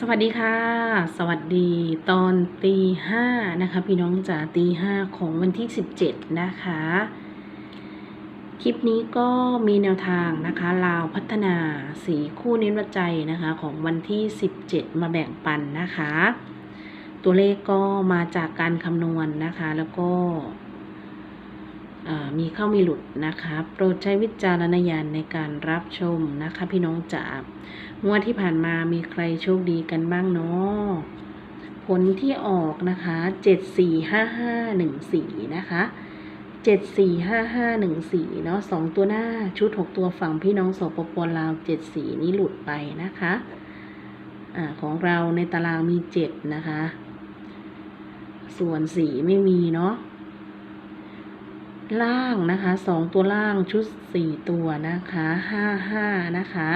สวัสดีค่ะ สวัสดีตอนตีห้านะคะ พี่น้องจ๋าตีห้าของวันที่สิบเจ็ดนะคะ คลิปนี้ก็มีแนวทางนะคะลาวพัฒนาสีคู่เน้นวัดใจนะคะ ของวันที่สิบเจ็ดมาแบ่งปันนะคะ ตัวเลขก็มาจากการคำนวณนะคะ แล้วก็ มีเข้ามีหลุดนะคะ โปรดใช้วิจารณญาณในการรับชมนะคะ พี่น้องจ๋างวดที่ผ่านมามีใครโชคดีกันบ้างเนาะผลที่ออกนะคะเจ็ดสี่ห้าห้าหนึ่งสี่นะคะเจ็ดสี่ห้าห้าหนึ่งสี่เนาะสองตัวหน้าชุดหกตัวฝั่งพี่น้องสปปลาวเจ็ดสี่นี้หลุดไปนะคะอ่าของเราในตารางมีเจ็ดนะคะ ส่วนสีไม่มีเนาะ ล่างนะคะสองตัวล่างชุดสี่ตัวนะคะห้าห้านะคะ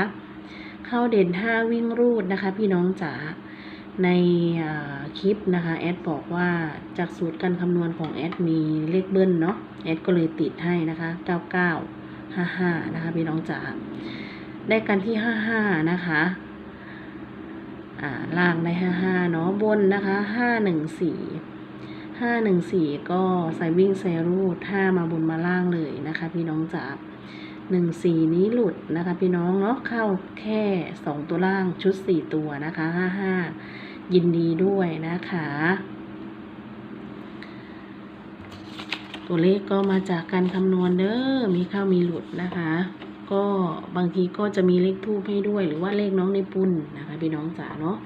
เข้าเด่นห้าวิ่งรูดนะคะ พี่น้องจ๋าในคลิปนะคะแอดบอกว่าจากสูตรการคำนวณของแอดมีเลขเบิ้ลเนาะแอดก็เลยติดให้นะคะเก้าเก้าห้าห้านะคะพี่น้องจ๋าได้กันที่ห้าห้านะคะอ่าล่างได้ห้าห้าเนาะบนนะคะห้าหนึ่งสี่ ห้าหนึ่งสี่ก็ใส่วิ่งใส่รูดห้ามาบนมาล่างเลยนะคะ พี่น้องจ๋าหนึ่งสีนี้หลุดนะคะ พี่น้องเนาะเข้าแค่สองตัวล่างชุดสี่ตัวนะคะห้าห้ายินดีด้วยนะคะ ตัวเลขก็มาจากการคำนวณเด้อมีเข้ามีหลุดนะคะ ก็บางทีก็จะมีเลขทูปให้ด้วย หรือว่าเลขน้องในปุ้นนะคะ พี่น้องจ๋าเนาะ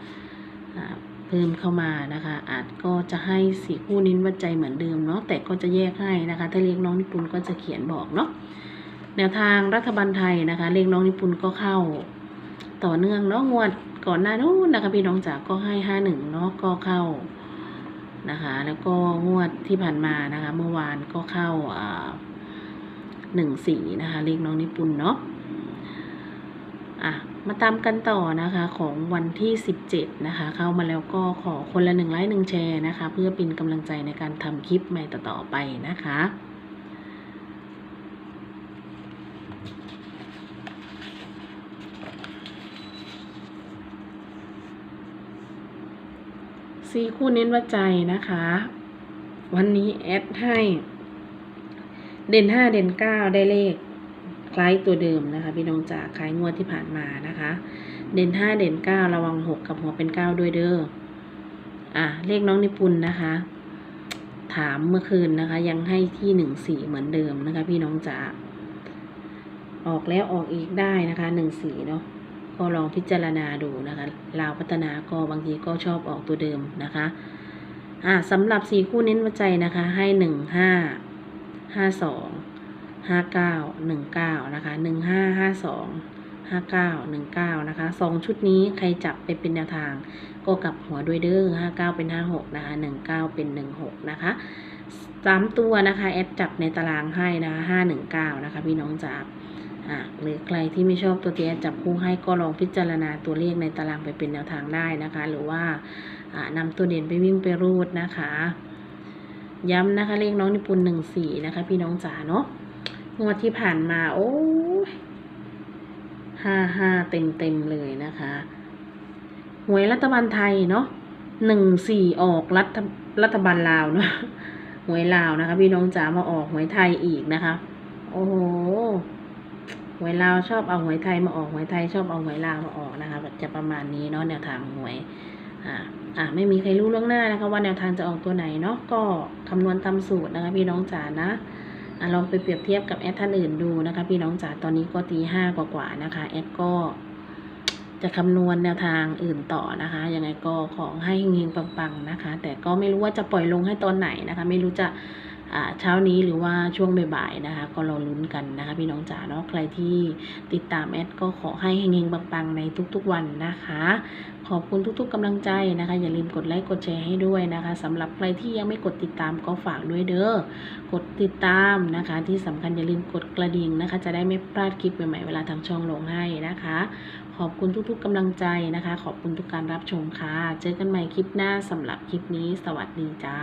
อ่า พิ่มเข้ามานะคะ อาจก็จะให้สีคู่นิ้นวัดใจเหมือนเดิมเนาะแต่ก็จะแยกให้นะคะ ถ้าเลขน้องนิปุนก็จะเขียนบอกเนาะแนวทางรัฐบาลไทยนะคะ เลขน้องนิปุนก็เข้า ต่อเนื่องเนาะงวดก่อนหน้านู้นนะคะ พี่น้องจ๋าก็ให้ห้าหนึ่งเนาะก็เข้านะคะ แล้วก็งวดที่ผ่านมานะคะ เมื่อวานก็เข้าอ่าหนึ่งสี่นะคะ เลขน้องนิปุนเนาะอะ มาตามกันต่อนะคะของวันที่สิบเจ็ดนะคะ เข้ามาแล้วก็ขอคนละหนึ่งไลค์หนึ่งแชร์นะคะ เพื่อเป็นกำลังใจในการทำคลิปใหม่ต่อๆไปนะคะสีคู่เน้นว่าใจนะคะ วันนี้แอดให้ เด่นห้าเด่นเก้าได้เลข คล้ายตัวเดิมนะคะ พี่น้องจ๋าคล้ายงวดที่ผ่านมานะคะ เด่นห้าเด่นเก้าระวังหกกับหัวเป็นเก้าด้วยเด้ออะเลขน้องนิปุนนะคะ ถามเมื่อคืนนะคะ ยังให้ที่หนึ่งสี่เหมือนเดิมนะคะ พี่น้องจ๋าออกแล้วออกอีกได้นะคะหนึ่งสี่เนาะก็ลองพิจารณาดูนะคะลาวพัฒนาก็บางทีก็ชอบออกตัวเดิมนะคะอ่าสำหรับสี่คู่เน้นวัดใจนะคะ ให้หนึ่งห้าห้าสอง ห้าเก้าหนึ่งเก้านะคะหนึ่งห้าห้าสองห้าเก้าหนึ่งเก้านะคะสองชุดนี้ใครจับไปเป็นแนวทาง ก็กลับหัวด้วยเด้อห้าเก้าเป็นห้าหกนะคะหนึ่งเก้าเป็นหนึ่งหกนะคะสามตัวนะคะแอดจับในตารางให้นะคะห้าหนึ่งเก้านะคะพี่น้องจ๋าอะหรือใครที่ไม่ชอบตัวเตียจับคู่ให้ก็ลองพิจารณาตัวเลขในตารางไปเป็นแนวทางได้นะคะ หรือว่าอ่านำตัวเด่นไปวิ่งไปรูดนะคะ ย้ำนะคะเลขน้องนิปุนหนึ่งสี่นะคะ พี่น้องจ๋าเนาะ งวดที่ผ่านมา โอ้ยห้าห้าเต็มเต็มเลยนะคะหวยรัฐบาลไทยเนาะหนึ่งสี่ออกรัฐรัฐบาลลาวเนาะหวยลาวนะคะ พี่น้องจ๋ามาออกหวยไทยอีกนะคะ โอ้โหหวยลาวชอบเอาหวยไทยมาออกหวยไทยชอบเอาหวยลาวมาออกนะคะจะประมาณนี้เนาะแนวทางหวยอ่าอ่าไม่มีใครรู้ล่วงหน้านะคะ ว่าแนวทางจะออกตัวไหนเนาะก็คำนวณตามสูตรนะคะ พี่น้องจ๋านะ ลองไปเปรียบเทียบกับแอดท่านอื่นดูนะคะ พี่น้องจ๋าตอนนี้ก็ตีห้ากว่าๆนะคะแอดก็จะคำนวณแนวทางอื่นต่อนะคะ ยังไงก็ขอให้เฮงๆปังๆนะคะ แต่ก็ไม่รู้ว่าจะปล่อยลงให้ตอนไหนนะคะ ไม่รู้จะ เช้านี้หรือว่าช่วงบ่ายๆนะคะ ก็รอลุ้นกันนะคะพี่น้องจ๋าเนาะใครที่ติดตามแอดก็ขอให้เฮงๆปังๆในทุกๆวันนะคะ ขอบคุณทุกๆกำลังใจนะคะ อย่าลืมกดไลค์กดแชร์ให้ด้วยนะคะสำหรับใครที่ยังไม่กดติดตามก็ฝากด้วยเด้อกดติดตามนะคะ ที่สำคัญอย่าลืมกดกระดิ่งนะคะ จะได้ไม่พลาดคลิปใหม่ๆเวลาทางช่องลงให้นะคะ ขอบคุณทุกๆกำลังใจนะคะ ขอบคุณทุกการรับชมค่ะ เจอกันใหม่คลิปหน้าสำหรับคลิปนี้ สวัสดีจ้า